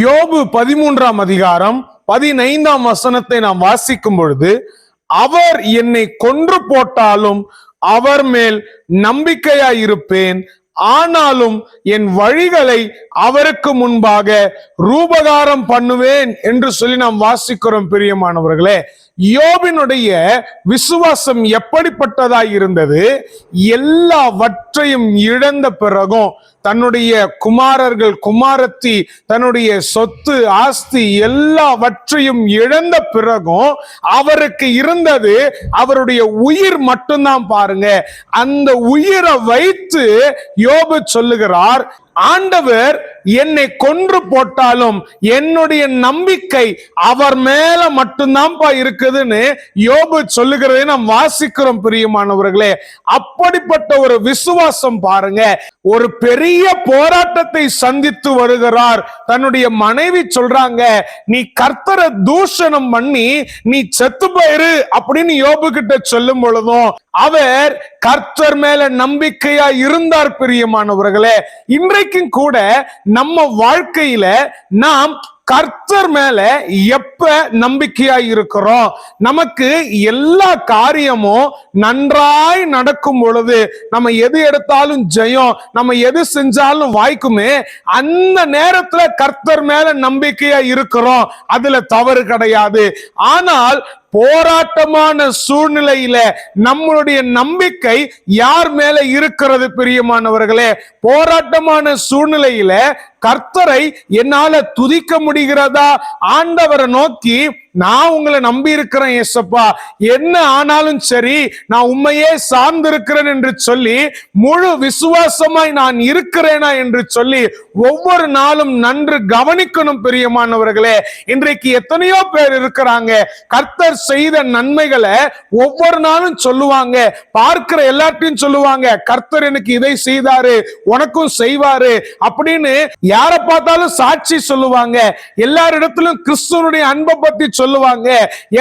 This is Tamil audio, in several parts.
யோபு பதிமூன்றாம் அதிகாரம் பதினைந்தாம் வசனத்தை நாம் வாசிக்கும் பொழுது அவர் என்னை கொன்று போட்டாலும் அவர் மேல் நம்பிக்கையாய் இருப்பேன் ஆனாலும் என் வழிகளை அவருக்கு முன்பாக ரூபகாரம் பண்ணுவேன் என்று சொல்லி நாம் வாசிக்கிறோம் பிரியமானவர்களே. யோபினுடைய விசுவாசம் எப்படிப்பட்டதா இருந்தது? எல்லாவற்றையும் இழந்த பிறகும் தன்னுடைய குமாரர்கள் குமாரத்தி தன்னுடைய சொத்து ஆஸ்தி எல்லாவற்றையும் இழந்த பிறகும் அவருக்கு இருந்தது அவருடைய உயிர் மட்டும்தான் பாருங்க. அந்த உயிரை வைத்து யோபு சொல்லுகிறார் ஆண்டவர் என்னை கொன்று போட்டாலும் என்னுடைய நம்பிக்கை அவர் மேல மட்டும்தான்ப்பா இருக்குதுன்னு யோபு சொல்லுகிறதை நாம் வாசிக்கிறோம் பிரியமானவர்களே. அப்படிப்பட்ட ஒரு விசுவாசம் பாருங்க. ஒரு பெரிய போராட்டத்தை சந்தித்து வருகிறார். தன்னுடைய மனைவி சொல்றாங்க நீ கர்த்தரை தூஷணம் பண்ணி நீ செத்து போயிரு அப்படின்னு யோபு கிட்ட சொல்லும் பொழுதும் அவர் கர்த்தர் மேல நம்பிக்கையா இருந்தார் பிரியமானவர்களே. இன்றைக்கும் கூட நம்ம வாழ்க்கையில நாம் கர்த்தர் மேல எப்ப நம்பிக்கையா இருக்கிறோம்? நமக்கு எல்லா காரியமும் நன்றாய் நடக்கும் பொழுது நம்ம எது எடுத்தாலும் ஜெயம் நம்ம எது செஞ்சாலும் வாய்க்குமே அந்த நேரத்துல கர்த்தர் மேல நம்பிக்கையா இருக்கிறோம். அதுல தவறு கிடையாது. ஆனால் போராட்டமான சூழ்நிலையில நம்மளுடைய நம்பிக்கை யார் மேல இருக்கிறது பிரியமானவர்களே? போராட்டமான சூழ்நிலையில கர்த்தரை என்னால துதிக்க முடிகிறதா? ஆண்டவரை நோக்கி நான் உங்களை நம்பி இருக்கிறேன் ஏசப்பா என்ன ஆனாலும் சரி நான் உண்மையே சார்ந்திருக்கிறேன் என்று சொல்லி முழு விசுவாசமாய் நான் இருக்கிறேனா என்று சொல்லி ஒவ்வொரு நாளும் நன்று கவனிக்கணும் பிரியமானவர்களே. இன்றைக்கு எத்தனையோ பேர் இருக்கிறாங்க. கர்த்தர் செய்த நன்மைகளை ஒவ்வொரு நாளும் சொல்லுவாங்க. பார்க்கிற எல்லாத்தையும் சொல்லுவாங்க. கர்த்தர் எனக்கு இதை செய்தாரு உனக்கும் செய்வாரு அப்படின்னு யாரை பார்த்தாலும் சாட்சி சொல்லுவாங்க. எல்லாரிடத்திலும் கிறிஸ்துவனுடைய அன்பை பத்தி சொல்லுவாங்க.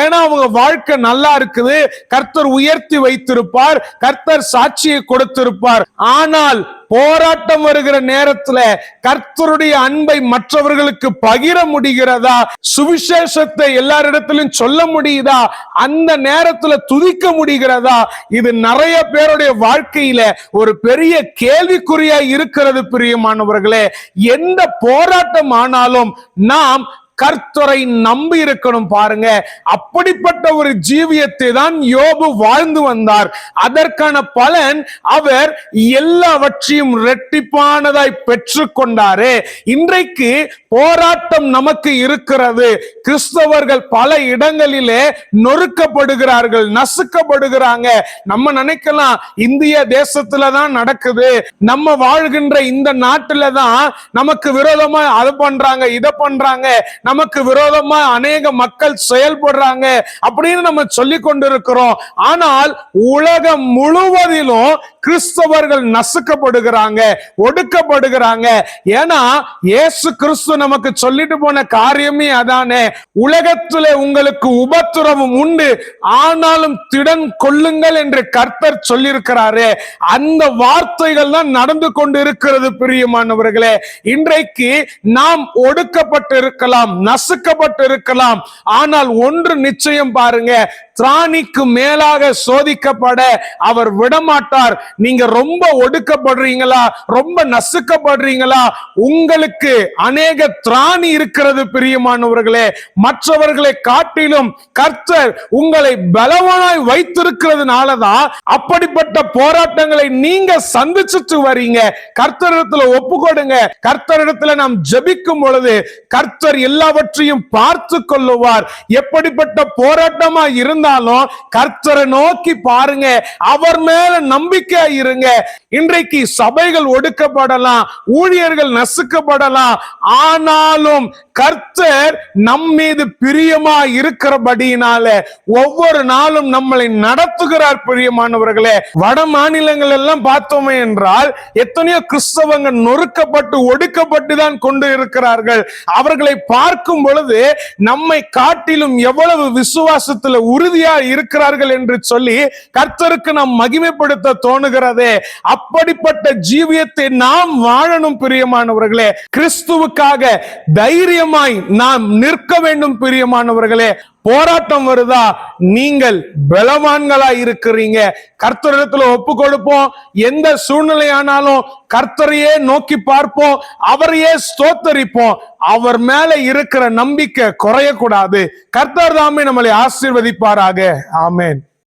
ஏன்னா அவங்க வாழ்க்கை நல்லா இருக்குது. கர்த்தர் உயர்த்தி வைத்திருப்பார். கர்த்தர் சாட்சியை கொடுத்திருப்பார். ஆனால் போராட்டம் வருகிற நேரத்துல கர்த்தருடைய அன்பை மற்றவர்களுக்கு பகிர முடிகிறதா? சுவிசேஷத்தை எல்லாரிடத்திலும் சொல்ல முடியுதா? அந்த நேரத்துல துதிக்க முடிகிறதா? இது நிறைய பேருடைய வாழ்க்கையில ஒரு பெரிய கேள்விக்குறியா இருக்கிறது பிரியமானவர்களே. எந்த போராட்டம் ஆனாலும் நாம் கர்த்தரை நம்பி இருக்கணும் பாருங்க. அப்படிப்பட்ட ஒரு ஜீவியத்தை தான் யோபு வாழ்ந்து வந்தார். அதற்கான பலன் அவர் எல்லாவற்றையும் ரெட்டிப்பானதாய் பெற்று கொண்டாரு இன்றைக்கு போராட்டம் நமக்கு இருக்கிறது. கிறிஸ்தவர்கள் பல இடங்களிலே நொறுக்கப்படுகிறார்கள் நசுக்கப்படுகிறாங்க. நம்ம நினைக்கலாம் இந்திய தேசத்துல தான் நடக்குது. நம்ம வாழ்கின்ற இந்த நாட்டுல தான் நமக்கு விரோதமா அதை பண்றாங்க இதை பண்றாங்க. நமக்கு விரோதமா அநேக மக்கள் செயல்படுறாங்க அப்படின்னு நம்ம சொல்லி கொண்டிருக்கிறோம். ஆனால் உலகம் முழுவதிலும் கிறிஸ்தவர்கள் நசுக்கப்படுகிறாங்க ஒடுக்கப்படுகிறாங்க. ஏன்னா இயேசு கிறிஸ்து நமக்கு சொல்லிட்டு போன காரியமே அதானே. உலகத்துல உங்களுக்கு உபத்திரவம் உண்டு. ஆனாலும் திடன் கொள்ளுங்கள் என்று கர்த்தர் சொல்லியிருக்கிறாரு. அந்த வார்த்தைகள் தான் நடந்து கொண்டு இருக்கிறது பிரியமானவர்களே. இன்றைக்கு நாம் ஒடுக்கப்பட்டு இருக்கலாம் நசுக்கப்பட்டு இருக்கலாம் ஆனால் ஒன்று நிச்சயம் பாருங்க திராணிக்கு மேலாக சோதிக்கப்பட அவர் விடமாட்டார். நீங்க ரொம்ப ஒடுக்கப்படுறீங்களா? ரொம்ப நசுக்கப்படுறீங்களா? உங்களுக்கு அநேக திராணி இருக்கிறது பிரியமானவர்களே. மற்றவர்களை காட்டிலும் கர்த்தர் உங்களை பலவானாய் வைத்திருக்கிறதுனாலதான் அப்படிப்பட்ட போராட்டங்களை நீங்க சந்திச்சுட்டு வரீங்க. கர்த்தரிடத்துல ஒப்பு கொடுங்க கர்த்தரிடத்துல நாம் ஜெபிக்கும் பொழுது கர்த்தர் எல்லாவற்றையும் பார்த்து கொள்ளுவார். எப்படிப்பட்ட போராட்டமா இருந்தாலும் கர்த்தரை நோக்கி பாருங்க. அவர் மேல நம்பிக்கை இருங்க. இன்றைக்கு சபைகள் ஒடுக்கப்படலாம். ஊழியர்கள் நசுக்கப்படலாம். ஆனாலும் கர்த்தர் நம் மீது பிரியமா இருக்கிறபடியினால ஒவ்வொரு நாளும் நம்மளை நடத்துகிறார் பிரியமானவர்களே. வட மாநிலங்கள் எல்லாம் பார்த்தோமே என்றால் எத்தனையோ கிறிஸ்தவங்க நொறுக்கப்பட்டு ஒடுக்கப்பட்டு தான் கொண்டு இருக்கிறார்கள். அவர்களை பார்க்கும் பொழுது நம்மை காட்டிலும் எவ்வளவு விசுவாசத்துல உறுதி உறுதியா இருக்கிறார்கள் என்று சொல்லி கர்த்தருக்கு நாம் மகிமைப்படுத்த தோணுகிறதே. அப்படிப்பட்ட ஜீவியத்தை நாம் வாழணும் பிரியமானவர்களே. கிறிஸ்துவுக்காக தைரியமாய் நாம் நிற்க வேண்டும் பிரியமானவர்களே. போராட்டம் வருதா? நீங்கள் பலவான்களா இருக்கிறீங்க. கர்த்தரிடத்துல ஒப்பு கொடுப்போம் எந்த சூழ்நிலையானாலும் கர்த்தரையே நோக்கி பார்ப்போம். அவரையே ஸ்தோத்தரிப்போம். அவர் மேல இருக்கிற நம்பிக்கை குறையக்கூடாது. கர்த்தர் தாமே நம்மளை ஆசீர்வதிப்பாராக. ஆமேன்.